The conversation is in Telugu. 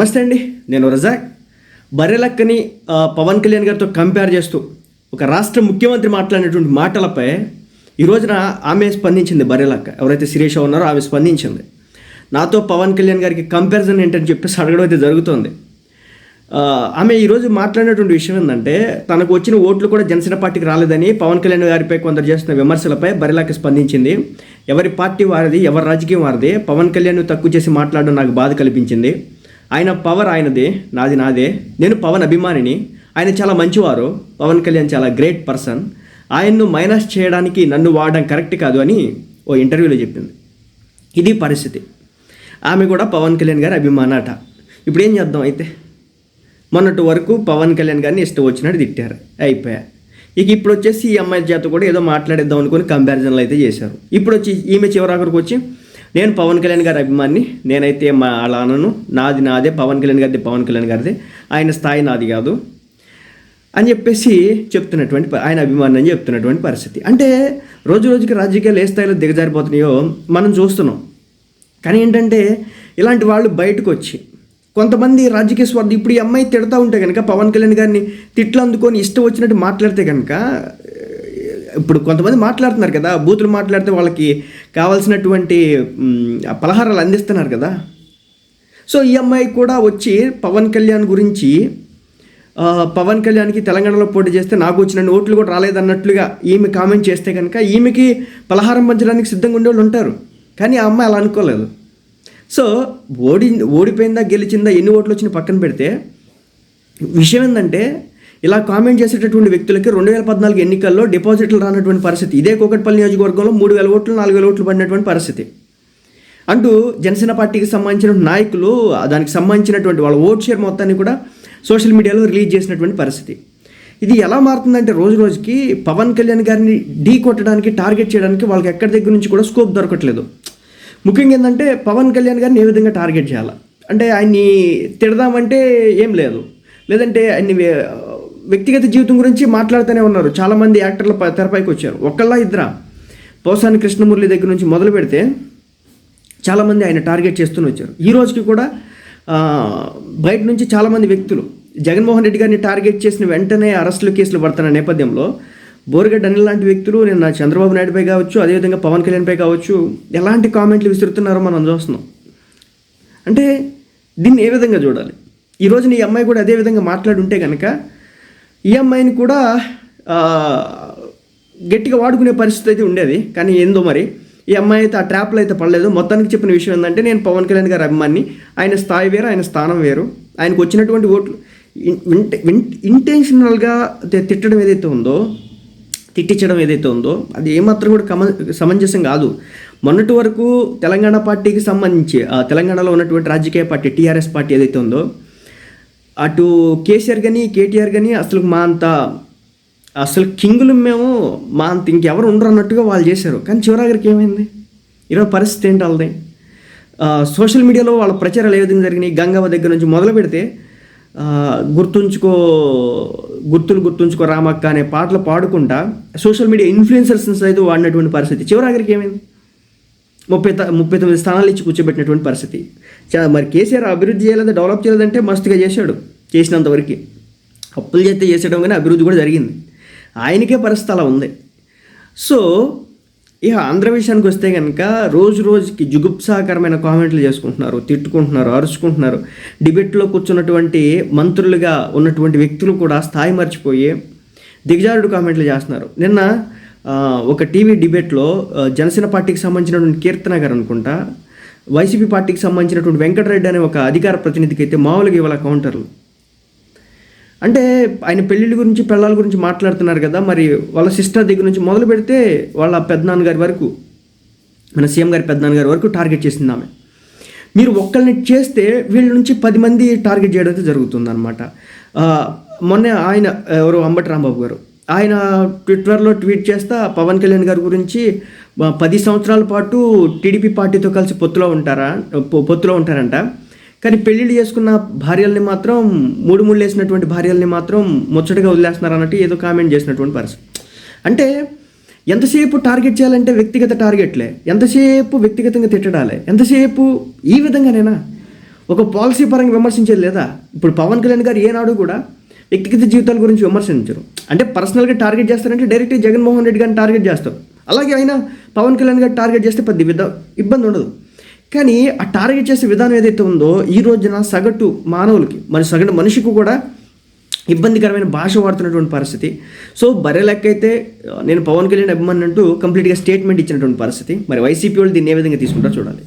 నమస్తే అండి నేను రజాక్. బర్రెలక్కని పవన్ కళ్యాణ్ గారితో కంపేర్ చేస్తూ ఒక రాష్ట్ర ముఖ్యమంత్రి మాట్లాడినటువంటి మాటలపై ఈ రోజున ఆమె స్పందించింది బర్రెలక్క. ఎవరైతే శిరీష ఉన్నారో ఆమె స్పందించింది. నాతో పవన్ కళ్యాణ్ గారికి కంపారిజన్ ఏంటని చెప్పేసి అడగడం అయితే జరుగుతోంది. ఆమె ఈరోజు మాట్లాడినటువంటి విషయం ఏంటంటే తనకు వచ్చిన ఓట్లు కూడా జనసేన పార్టీకి రాలేదని పవన్ కళ్యాణ్ గారిపై కొందరు చేస్తున్న విమర్శలపై బరిలాకి స్పందించింది. ఎవరి పార్టీ వారిది ఎవరి రాజకీయం వారిది పవన్ కళ్యాణ్ తక్కువ చేసి మాట్లాడడం నాకు బాధ కల్పించింది. ఆయన పవర్ ఆయనది నాది నాదే. నేను పవన్ అభిమానిని. ఆయన చాలా మంచివారు. పవన్ కళ్యాణ్ చాలా గ్రేట్ పర్సన్. ఆయన్ను మైనస్ చేయడానికి నన్ను వాడడం కరెక్ట్ కాదు అని ఓ ఇంటర్వ్యూలో చెప్పింది. ఇది పరిస్థితి. ఆమె కూడా పవన్ కళ్యాణ్ గారి అభిమానట. ఇప్పుడు ఏం చేద్దాం అయితే? మొన్నటి వరకు పవన్ కళ్యాణ్ గారిని ఇష్టం వచ్చినట్టు తిట్టారు. అయిపోయా. ఇక ఇప్పుడు వచ్చేసి ఈ అమ్మాయి చేత కూడా ఏదో మాట్లాడేద్దాం అనుకుని కంపారిజన్లు అయితే చేశారు. ఇప్పుడు వచ్చి ఈమె చివరాఖరికి వచ్చి నేను పవన్ కళ్యాణ్ గారి అభిమాని. నేనైతే మా అలా అనను నాది నాదే పవన్ కళ్యాణ్ గారిది పవన్ కళ్యాణ్ గారిది. ఆయన స్థాయి నాది కాదు. అని చెప్పేసి చెప్తున్నటువంటి ఆయన అభిమానం అని చెప్తున్నటువంటి పరిస్థితి. అంటే రోజు రోజుకి రాజకీయాలు ఏ స్థాయిలో దిగజారిపోతున్నాయో మనం చూస్తున్నాం. కానీ ఏంటంటే ఇలాంటి వాళ్ళు బయటకు వచ్చి కొంతమంది రాజకీయ స్వార్థం ఇప్పుడు ఈ అమ్మాయి తిడతా ఉంటే కనుక పవన్ కళ్యాణ్ గారిని తిట్లు అందుకొని ఇష్టం వచ్చినట్టు మాట్లాడితే కనుక ఇప్పుడు కొంతమంది మాట్లాడుతున్నారు కదా బూతులు మాట్లాడితే వాళ్ళకి కావాల్సినటువంటి పలహారాలు అందిస్తున్నారు కదా. సో ఈ అమ్మాయి కూడా వచ్చి పవన్ కళ్యాణ్ గురించి పవన్ కళ్యాణ్కి తెలంగాణలో పోటీ చేస్తే నాకు వచ్చిన ఓట్లు కూడా రాలేదన్నట్లుగా ఈమె కామెంట్ చేస్తే కనుక ఈమెకి పలహారం పంచడానికి సిద్ధంగా ఉండేవాళ్ళు ఉంటారు. కానీ ఆ అమ్మాయి అలా అనుకోలేదు. సో ఓడి ఓడిపోయిందా గెలిచిందా ఎన్ని ఓట్లు వచ్చినా పక్కన పెడితే విషయం ఏంటంటే ఇలా కామెంట్ చేసేటటువంటి వ్యక్తులకి రెండు వేల పద్నాలుగు ఎన్నికల్లో డిపాజిట్లు రానటువంటి పరిస్థితి. ఇదే కోకట్పల్లి నియోజకవర్గంలో మూడు వేల ఓట్లు నాలుగు వేల ఓట్లు పడినటువంటి పరిస్థితి. అంటూ జనసేన పార్టీకి సంబంధించిన నాయకులు దానికి సంబంధించినటువంటి వాళ్ళ ఓట్ షేర్ మొత్తాన్ని కూడా సోషల్ మీడియాలో రిలీజ్ చేసినటువంటి పరిస్థితి. ఇది ఎలా మారుతుందంటే రోజు రోజుకి పవన్ కళ్యాణ్ గారిని ఢీ కొట్టడానికి టార్గెట్ చేయడానికి వాళ్ళకి ఎక్కడి దగ్గర నుంచి కూడా స్కోప్ దొరకట్లేదు. ముఖ్యంగా ఏంటంటే పవన్ కళ్యాణ్ గారిని ఏ విధంగా టార్గెట్ చేయాలి? అంటే ఆయన్ని తిడదామంటే ఏం లేదు. లేదంటే ఆయన్ని వ్యక్తిగత జీవితం గురించి మాట్లాడుతూనే ఉన్నారు. చాలామంది యాక్టర్లు తెరపైకి వచ్చారు. ఒక్కళ్ళ ఇద్దరా పోసాని కృష్ణమురళి దగ్గర నుంచి మొదలు పెడితే చాలామంది ఆయన టార్గెట్ చేస్తూనే వచ్చారు. ఈ రోజుకి కూడా బయట నుంచి చాలామంది వ్యక్తులు జగన్మోహన్ రెడ్డి గారిని టార్గెట్ చేసిన వెంటనే అరెస్టులు కేసులు పడుతున్న నేపథ్యంలో బోరగడ్డ అనిల్ లాంటి వ్యక్తులు నిన్న చంద్రబాబు నాయుడుపై కావచ్చు అదేవిధంగా పవన్ కళ్యాణ్పై కావచ్చు ఎలాంటి కామెంట్లు విసురుతున్నారో మనం చూస్తున్నాం. అంటే దీన్ని ఏ విధంగా చూడాలి? ఈ రోజున ఈ అమ్మాయి కూడా అదే విధంగా మాట్లాడుంటే కనుక ఈఎంఐని కూడా గట్టిగా వాడుకునే పరిస్థితి అయితే ఉండేది. కానీ ఏందో మరి ఈ అమ్మాయి అయితే ఆ ట్రాప్లో అయితే పడలేదు. మొత్తానికి చెప్పిన విషయం ఏంటంటే నేను పవన్ కళ్యాణ్ గారి అభిమాని. ఆయన స్థాయి వేరు ఆయన స్థానం వేరు. ఆయనకు వచ్చినటువంటి ఓట్లు ఇంటెన్షనల్గా తిట్టడం ఏదైతే ఉందో తిట్టించడం ఏదైతే ఉందో అది ఏమాత్రం కూడా కమ సమంజసం కాదు. మొన్నటి వరకు తెలంగాణ పార్టీకి సంబంధించి ఆ తెలంగాణలో ఉన్నటువంటి రాజకీయ పార్టీ టీఆర్ఎస్ పార్టీ ఏదైతే ఉందో అటు కేసీఆర్ కానీ కేటీఆర్ కానీ అసలు మా అంత అసలు కింగులు మేము మా అంత ఇంకెవరు ఉండరు అన్నట్టుగా వాళ్ళు చేశారు. కానీ చివరాగరికి ఏమైంది? ఈరోజు పరిస్థితి ఏంటి వాళ్ళది? సోషల్ మీడియాలో వాళ్ళ ప్రచారాలు ఏ విధంగా జరిగినాయి? గంగవ్వ దగ్గర నుంచి మొదలు పెడితే గుర్తుంచుకో గుర్తులు గుర్తుంచుకో రామక్క అనే పాటలు పాడుకుంటా సోషల్ మీడియా ఇన్ఫ్లుయెన్సర్స్ అయితే వాడినటువంటి పరిస్థితి. చివరాగరికి ఏమైంది? ముప్పై త- ముప్పై తొమ్మిది స్థానాలు ఇచ్చి కూర్చోబెట్టినటువంటి పరిస్థితి. మరి కేసీఆర్ అభివృద్ధి చేయలేదు డెవలప్ చేయలేదంటే మస్తుగా చేశాడు చేసినంతవరకు అప్పులు చేస్తే చేసేయడం కానీ అభివృద్ధి కూడా జరిగింది. ఆయనకే పరిస్థితి అలా ఉంది. సో ఇక ఆంధ్ర విషయానికి వస్తే కనుక రోజు రోజుకి జుగుప్సాకరమైన కామెంట్లు చేసుకుంటున్నారు తిట్టుకుంటున్నారు అరుచుకుంటున్నారు. డిబేట్లో కూర్చున్నటువంటి మంత్రులుగా ఉన్నటువంటి వ్యక్తులు కూడా స్థాయి మర్చిపోయి దిగజారుడు కామెంట్లు చేస్తున్నారు. నిన్న ఒక టీవీ డిబేట్లో జనసేన పార్టీకి సంబంధించినటువంటి కీర్తన గారు అనుకుంటా వైసీపీ పార్టీకి సంబంధించినటువంటి వెంకటరెడ్డి అనే ఒక అధికార ప్రతినిధికి అయితే మామూలుగా ఇవాళ కౌంటర్లు. అంటే ఆయన పెళ్ళిళ్ళ గురించి పిల్లల గురించి మాట్లాడుతున్నారు కదా మరి వాళ్ళ సిస్టర్ దగ్గర నుంచి మొదలు పెడితే వాళ్ళ పెద్దనాన్నగారి వరకు మన సీఎం గారి పెద్దనాన్నగారి వరకు టార్గెట్ చేసింది ఆమె. మీరు ఒక్కరిని చేస్తే వీళ్ళ నుంచి పది మంది టార్గెట్ చేయడం అయితే జరుగుతుందన్నమాట. మొన్న ఆయన ఎవరు? అంబటి రాంబాబు గారు. ఆయన ట్విట్టర్లో ట్వీట్ చేస్తా పవన్ కళ్యాణ్ గారి గురించి పది సంవత్సరాల పాటు టీడీపీ పార్టీతో కలిసి పొత్తులో ఉంటారా పొత్తులో ఉంటారంట. కానీ పెళ్ళిళ్ళు చేసుకున్న భార్యల్ని మాత్రం మూడు ముళ్ళు వేసినటువంటి భార్యల్ని మాత్రం ముచ్చటగా వదిలేస్తున్నారు అన్నట్టు ఏదో కామెంట్ చేసినటువంటి పరిస్థితి. అంటే ఎంతసేపు టార్గెట్ చేయాలంటే వ్యక్తిగత టార్గెట్లే. ఎంతసేపు వ్యక్తిగతంగా తిట్టడాలే. ఎంతసేపు? ఈ విధంగానేనా? ఒక పాలసీ పరంగా విమర్శించేది లేదా? ఇప్పుడు పవన్ కళ్యాణ్ గారు ఏనాడు కూడా వ్యక్తిగత జీవితాల గురించి విమర్శించరు. అంటే పర్సనల్గా టార్గెట్ చేస్తారంటే డైరెక్ట్గా జగన్మోహన్ రెడ్డి గారిని టార్గెట్ చేస్తారు. అలాగే అయినా పవన్ కళ్యాణ్ గారు టార్గెట్ చేస్తే పెద్ద విధ ఇబ్బంది ఉండదు. కానీ ఆ టార్గెట్ చేసే విధానం ఏదైతే ఉందో ఈ రోజున సగటు మానవులకి మరి సగటు మనిషికి కూడా ఇబ్బందికరమైన భాష వాడుతున్నటువంటి పరిస్థితి. సో బర్రె లెక్క అయితే నేను పవన్ కళ్యాణ్ అభిమాని అంటూ కంప్లీట్గా స్టేట్మెంట్ ఇచ్చినటువంటి పరిస్థితి. మరి వైసీపీ వాళ్ళు దీన్ని ఏ విధంగా తీసుకుంటారో చూడాలి